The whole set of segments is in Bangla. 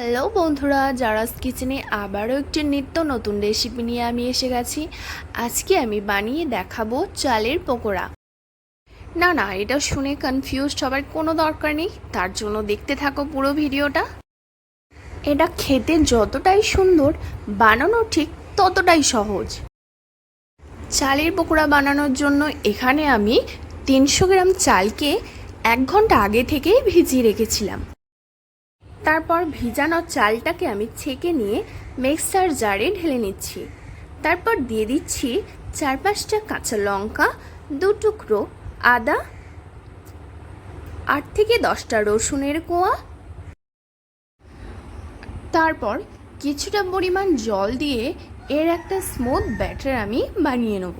হ্যালো বন্ধুরা, জারাস কিচেনে আবারও একটি নিত্য নতুন রেসিপি নিয়ে আমি এসে গেছি। আজকে আমি বানিয়ে দেখাবো চালের পকোড়া। না না, এটা শুনে কনফিউজড হবার কোনো দরকার নেই, তার জন্য দেখতে থাকো পুরো ভিডিওটা। এটা খেতে যতটাই সুন্দর, বানানো ঠিক ততটাই সহজ। চালের পকোড়া বানানোর জন্য এখানে আমি তিনশো গ্রাম চালকে এক ঘণ্টা আগে থেকেই ভিজিয়ে রেখেছিলাম। তারপর ভিজানো চালটাকে আমি ছেঁকে নিয়ে মিক্সার জারে ঢেলে নিচ্ছি। তারপর দিয়ে দিচ্ছি চার পাঁচটা কাঁচা লঙ্কা, দু টুকরো আদা আট থেকে দশটা রসুনের কোয়া। তারপর কিছুটা পরিমাণ জল দিয়ে এর একটা স্মুথ ব্যাটার আমি বানিয়ে নেব।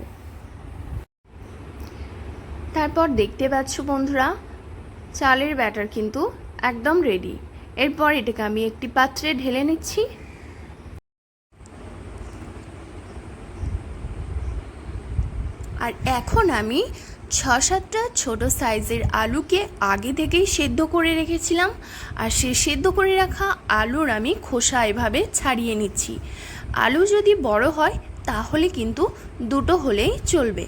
তারপর দেখতে পাচ্ছ বন্ধুরা, চালের ব্যাটার কিন্তু একদম রেডি এরপর এটাকে আমি একটি পাত্রে ঢেলে নিচ্ছি। আর এখন আমি ছ সাতটা ছোটো সাইজের আলুকে আগে থেকেই সেদ্ধ করে রেখেছিলাম। আর সে সেদ্ধ করে রাখা আলুর আমি খোসা এভাবে ছাড়িয়ে নিচ্ছি। আলু যদি বড় হয়, তাহলে কিন্তু দুটো হলেই চলবে।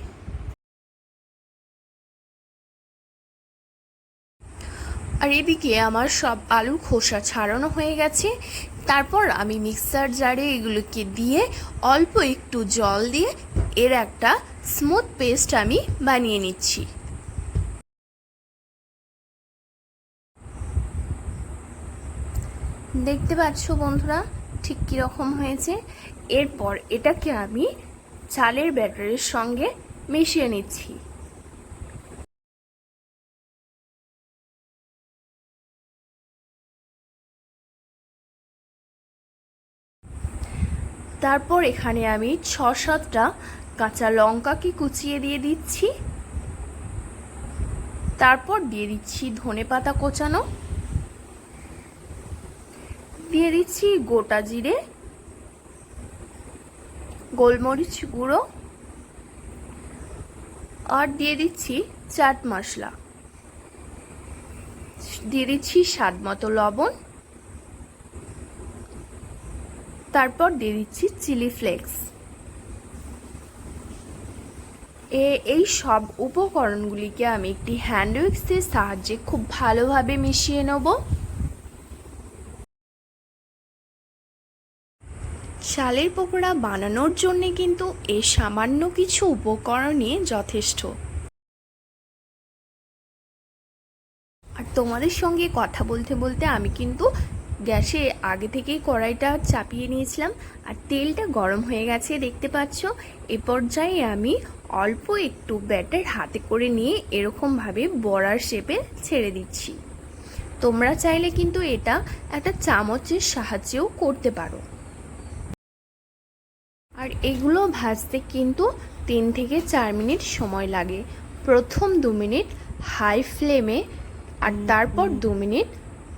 আর এদিকে আমার সব আলুর খোসা ছাড়ানো হয়ে গেছে। তারপর আমি মিক্সার জারে এগুলোকে দিয়ে অল্প একটু জল দিয়ে এর একটা স্মুথ পেস্ট আমি বানিয়ে নিচ্ছি। দেখতে পাচ্ছ বন্ধুরা, ঠিক কীরকম হয়েছে। এরপর এটাকে আমি চালের ব্যাটারের সঙ্গে মিশিয়ে নিচ্ছি। তারপর এখানে আমি ছ সাতটা কাঁচা লঙ্কাকে কুচিয়ে দিয়ে দিচ্ছি। তারপর দিয়ে দিচ্ছি ধনে পাতা কোচানো। দিয়ে দিচ্ছি গোটা জিরে, গোলমরিচ গুঁড়ো আর দিয়ে দিচ্ছি চাট মশলা। দিয়ে দিচ্ছি স্বাদ মতো লবণ। তারপর দিয়ে দিচ্ছি চিলি ফ্লেক্স। এ, এই সব উপকরণগুলিকে আমি একটি হ্যান্ড উইক্সের সাহায্যে খুব ভালোভাবে মিশিয়ে নেব। চালের পকোড়া বানানোর জন্যে কিন্তু এ সামান্য কিছু উপকরণই যথেষ্ট। আর তোমাদের সঙ্গে কথা বলতে বলতে আমি কিন্তু গ্যাসে আগে থেকেই কড়াইটা চাপিয়ে নিয়েছিলাম আর তেলটা গরম হয়ে গেছে, দেখতে পাচ্ছ? এ পর্যায়ে আমি অল্প একটু ব্যাটার হাতে করে নিয়ে এরকমভাবে বড়ার শেপে ছেড়ে দিচ্ছি। তোমরা চাইলে কিন্তু এটা একটা চামচের সাহায্যেও করতে পারো। আর এগুলো ভাজতে কিন্তু তিন থেকে চার মিনিট সময় লাগে। প্রথম দু মিনিট হাই ফ্লেমে আর তারপর দু মিনিট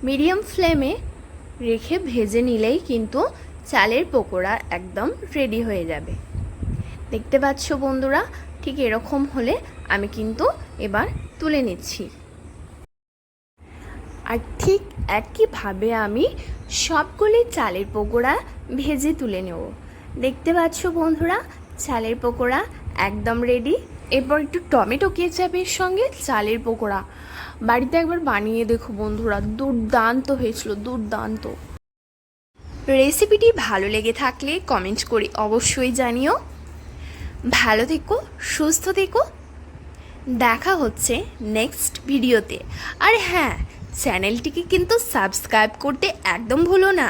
মিডিয়াম ফ্লেমে রেখে ভেজে নিলেই কিন্তু চালের পকোড়া একদম রেডি হয়ে যাবে। দেখতে পাচ্ছ বন্ধুরা, ঠিক এরকম হলে আমি কিন্তু এবার তুলে নিচ্ছি। আর ঠিক একইভাবে আমি সবগুলি চালের পকোড়া ভেজে তুলে নেব। দেখতে পাচ্ছ বন্ধুরা, চালের পকোড়া একদম রেডি এরপর একটু টমেটো কেচাপের সঙ্গে চালের পকোড়া। বাড়িতে একবার বানিয়ে দেখো বন্ধুরা, দুর্দান্ত হয়েছিল, দুর্দান্ত। রেসিপিটি ভালো লেগে থাকলে কমেন্ট করে অবশ্যই জানিও। ভালো থেকো, সুস্থ থেকো। দেখা হচ্ছে নেক্সট ভিডিওতে আর হ্যাঁ চ্যানেলটিকে কিন্তু সাবস্ক্রাইব করতে একদম ভুলো না।